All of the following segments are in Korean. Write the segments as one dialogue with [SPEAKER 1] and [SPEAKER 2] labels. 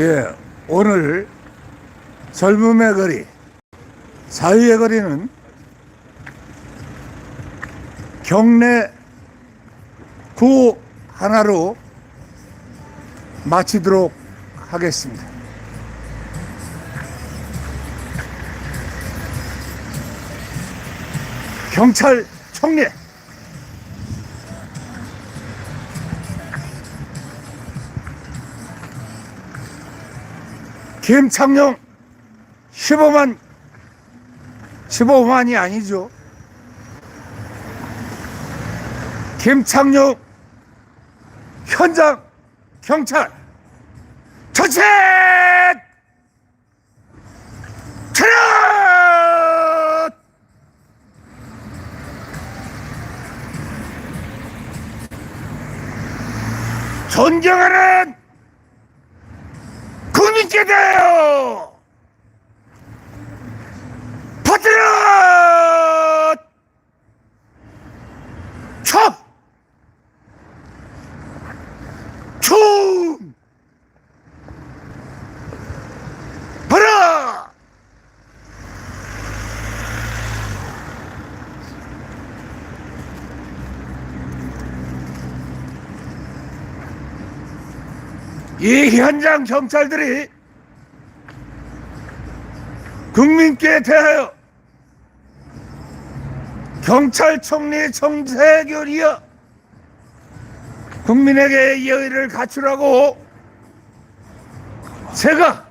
[SPEAKER 1] 예, 오늘 젊음의 거리, 자유의 거리는 경내 구 하나로 마치도록 하겠습니다. 경찰 총리 김창룡 15만 15만이 아니죠. 김창룡 현장 경찰 전체 차렷 존경하는 국민께 대하여 파트너 첩! 총! 봐라! 이 현장 경찰들이 국민께 대하여 경찰총리 정세균이여 국민에게 예의를 갖추라고 제가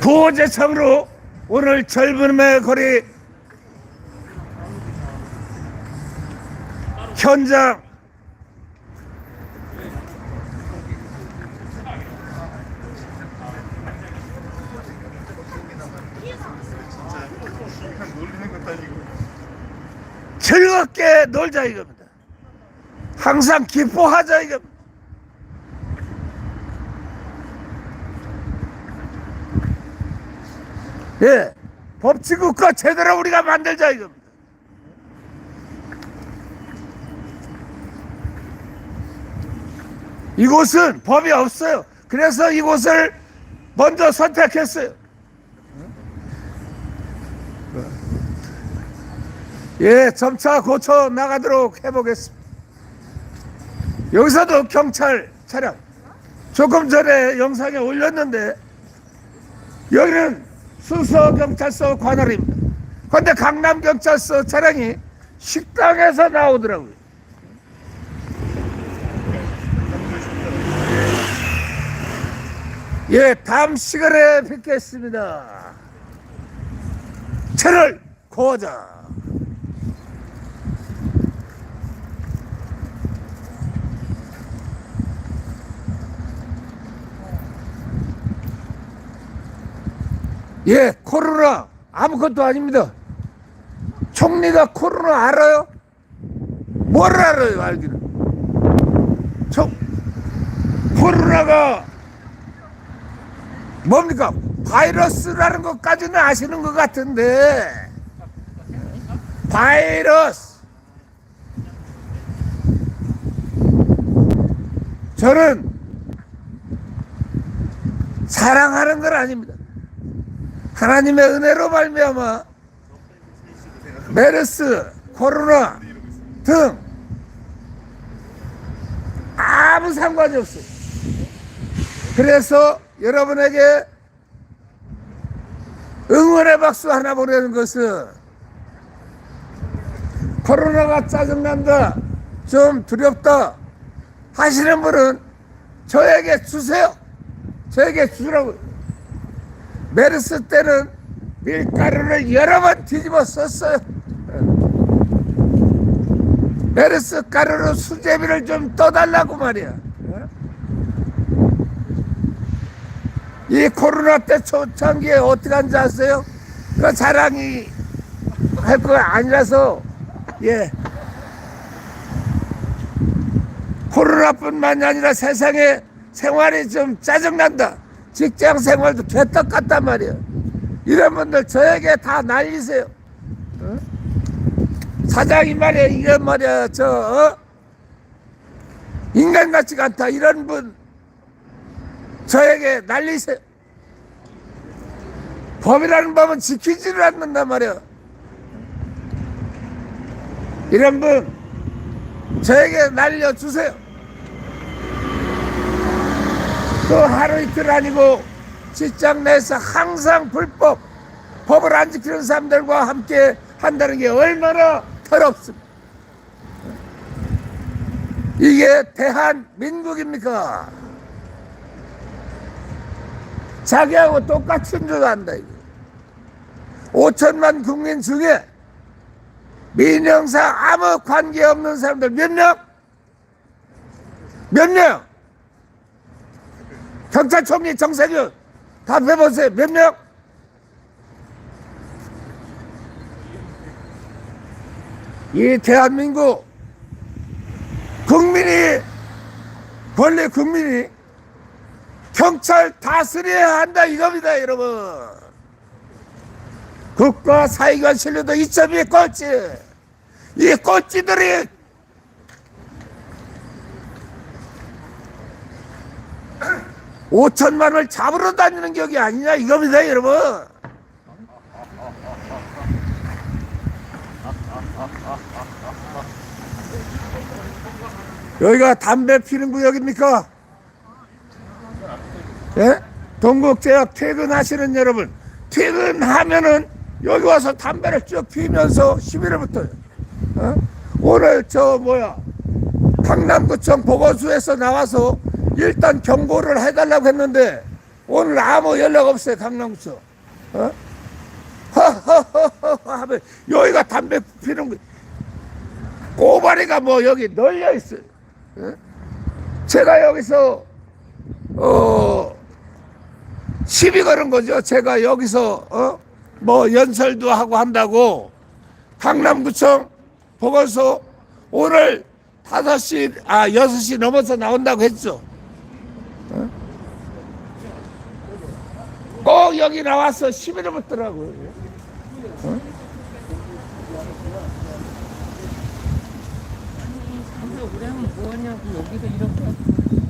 [SPEAKER 1] 구호제청으로 오늘 젊음의 거리 현장 즐겁게 놀자 이겁니다. 항상 기뻐하자 이겁니다. 예, 법치국가 제대로 우리가 만들자 이겁니다. 이곳은 법이 없어요. 그래서 이곳을 먼저 선택했어요. 예, 점차 고쳐 나가도록 해보겠습니다. 여기서도 경찰 차량 조금 전에 영상에 올렸는데 여기는 수서경찰서 관할입니다. 그런데 강남경찰서 차량이 식당에서 나오더라고요. 예, 다음 시간에 뵙겠습니다. 채널 고자. 예, 코로나 아무것도 아닙니다. 총리가 코로나 알아요? 뭘 알아요, 알기는? 총, 코로나가 뭡니까? 바이러스라는 것까지는 아시는 것 같은데, 바이러스. 저는 사랑하는 건 아닙니다. 하나님의 은혜로 말미암아 메르스, 코로나 등 아무 상관이 없어요. 그래서 여러분에게 응원의 박수 하나 보내는 것은 코로나가 짜증난다, 좀 두렵다 하시는 분은 저에게 주세요. 저에게 주라고. 메르스 때는 밀가루를 여러 번 뒤집어 썼어요. 메르스 가루로 수제비를 좀 떠달라고 말이야. 이 코로나 때 초창기에 어떻게 한지 아세요? 그 자랑이 할 거 아니라서, 예. 코로나뿐만이 아니라 세상에 생활이 좀 짜증난다. 직장 생활도 개떡 같단 말이야. 이런 분들 저에게 다 날리세요. 어? 사장이 말이야, 이건 말이야, 저, 어? 인간 같지가 않다 이런 분 저에게 날리세요. 법이라는 법은 지키지를 않는단 말이야. 이런 분 저에게 날려주세요. 또 하루 이틀 아니고 직장 내에서 항상 불법 법을 안 지키는 사람들과 함께 한다는 게 얼마나 더럽습니까? 이게 대한민국입니까? 자기하고 똑같은 줄 안다 이게. 5천만 국민 중에 민영상 아무 관계 없는 사람들 몇 명? 몇 명? 경찰총리 정세균 답해보세요 몇 명? 이 대한민국 국민이 원래 국민이 경찰 다스려야 한다 이겁니다 여러분. 국가 사회관 신뢰도 2.2 꼴찌 이 꼴찌들이 오천만을 잡으러 다니는 격이 아니냐 이겁니다 여러분. 여기가 담배 피는 구역입니까? 예? 동국제약 퇴근하시는 여러분 퇴근하면은 여기 와서 담배를 쭉 피면서 11월부터 어? 오늘 저 뭐야 강남구청 보건소에서 나와서 일단 경고를 해달라고 했는데 오늘 아무 연락 없어요 강남구청 어? 허허허허 하면 여기가 담배 피는 거 꼬바리가 뭐 여기 널려 있어요 어? 제가 여기서 어 시비 거는 거죠. 제가 여기서 어? 뭐 연설도 하고 한다고 강남구청 보건소 오늘 5시 아 6시 넘어서 나온다고 했죠. 어? 꼭 여기 나와서 시비를 붙더라고요.
[SPEAKER 2] 이렇게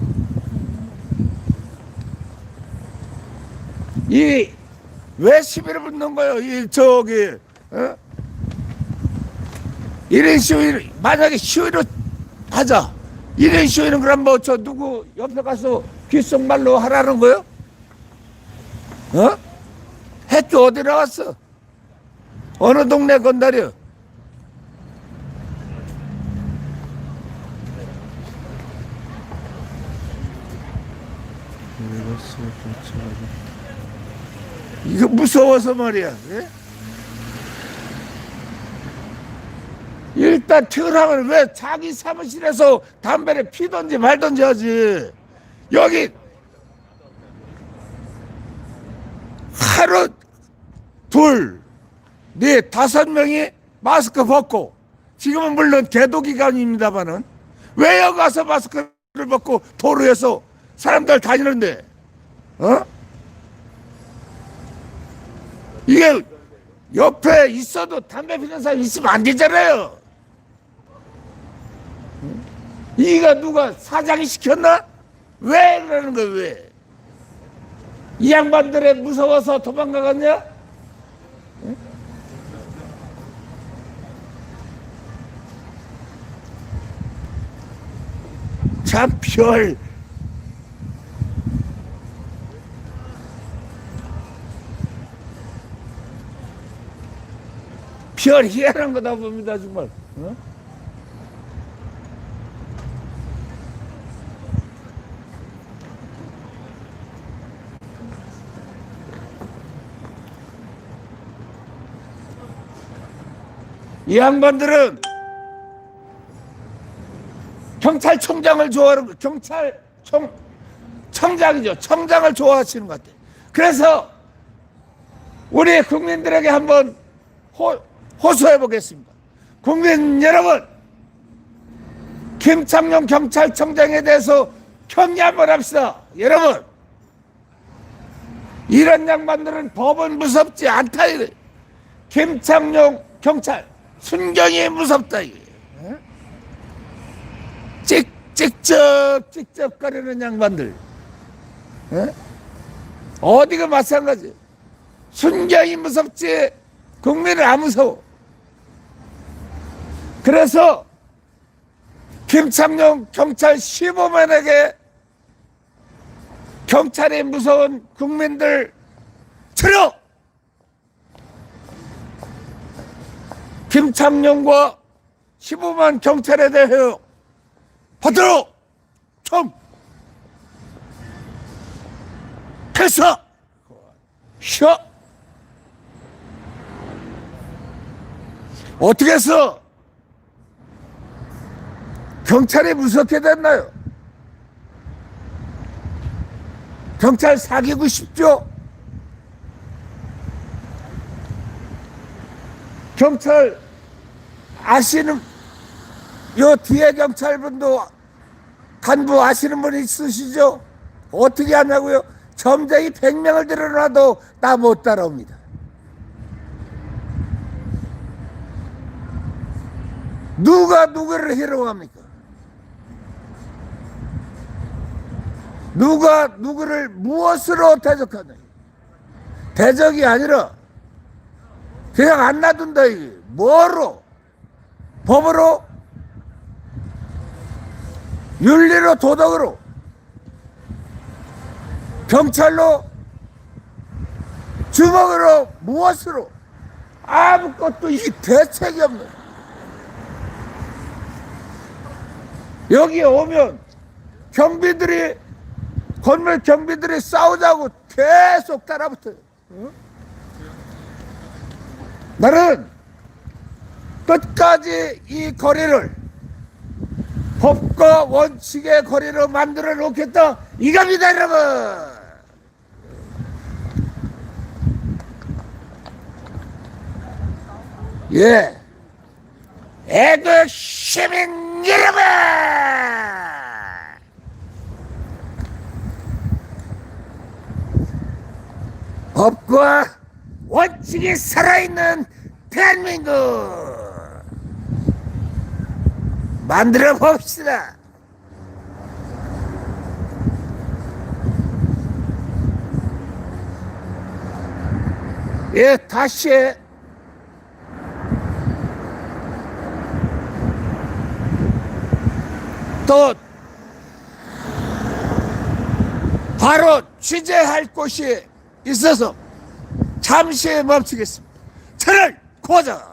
[SPEAKER 1] 이 왜 시비를 붙는 거예요? 이 저기 어? 1인 시위 만약에 시위를 하자 1인 시위는 그럼 뭐 저 누구 옆에 가서 귓속말로 하라는 거요? 어? 해주 어디 나왔어? 어느 동네 건달이요? 무서워서 말이야. 예? 일단 퇴근하면 왜 자기 사무실에서 담배를 피던지 말던지 하지. 여기 하루 둘, 네 다섯 명이 마스크 벗고 지금은 물론 개도 기간입니다만은 왜 여기 가서 마스크를 벗고 도로에서 사람들 다니는데 어? 이게 옆에 있어도 담배 피는 사람 있으면 안 되잖아요. 이가 누가 사장이 시켰나? 왜 그러는 거야, 왜? 이 양반들에 무서워서 도망가겠냐? 참 별. 별 희한한 거다 봅니다 정말. 어? 이 양반들은 경찰청장을 좋아하는 거, 경찰청 청장이죠. 청장을 좋아하시는 것 같아요. 그래서 우리 국민들에게 한번 호, 호소해 보겠습니다. 국민 여러분, 김창룡 경찰청장에 대해서 경계 한번 합시다. 여러분, 이런 양반들은 법은 무섭지 않다. 이거. 김창룡 경찰 순경이 무섭다. 어? 찍 찍적찍적거리는 양반들 예? 어디가 마찬가지 순경이 무섭지 국민을 안 무서워 그래서 김창룡 경찰 15만에게 경찰이 무서운 국민들 치료! 김창룡과 15만 경찰에 대하여 받들어 총 패서 쉬어! 어떻게 해서 경찰이 무섭게 됐나요? 경찰 사귀고 싶죠? 경찰 아시는 요 뒤에 경찰분도 간부 아시는 분 있으시죠? 어떻게 하냐고요? 점쟁이 100명을 들여놔도 나 못 따라옵니다. 누가 누구를 희롱합니까? 누가 누구를 무엇으로 대적하냐? 대적이 아니라 그냥 안 놔둔다 이게 뭐로? 법으로? 윤리로 도덕으로? 경찰로? 주먹으로? 무엇으로? 아무것도 이 대책이 없는 여기에 오면 경비들이 건물 경비들이 싸우자고 계속 따라붙어요. 어? 나는 끝까지 이 거리를 법과 원칙의 거리로 만들어 놓겠다 이겁니다 여러분 예 애국 시민 여러분 법과 원칙이 살아있는 대한민국! 만들어 봅시다. 예, 다시! 또! 바로 취재할 곳이 있어서 잠시 멈추겠습니다. 채널 고정!